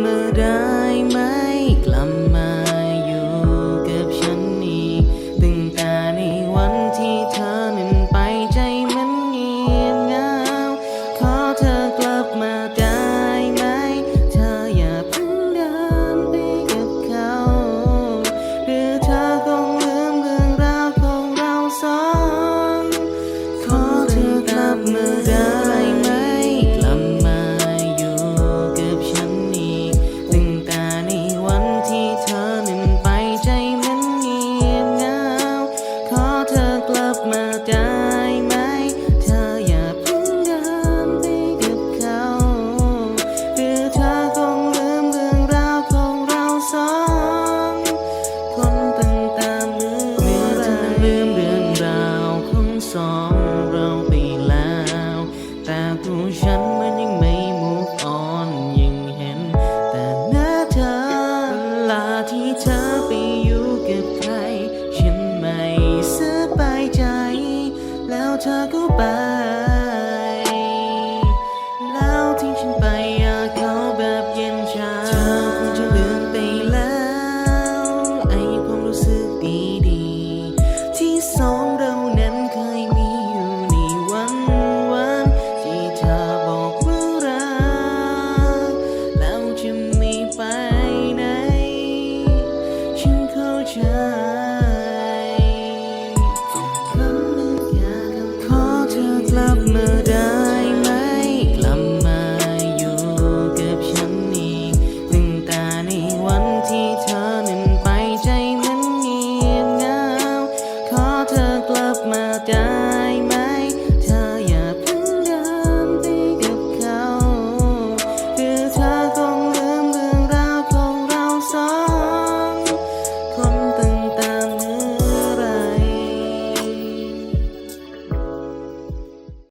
เมื่อได้ไหม สองเราไปแล้ว แต่ตัวฉันมันยังไม่ move on ยังเห็น แต่หน้าเธอเวลาที่เธอไปอยู่กับใคร ฉันไม่สบายใจ แล้วเธอก็ไป แล้วที่ฉันไปอยาเขาแบบเย็นชาเธอคงจะลืมไปแล้ว ไอ้ความรู้สึกดีๆ ที่สอง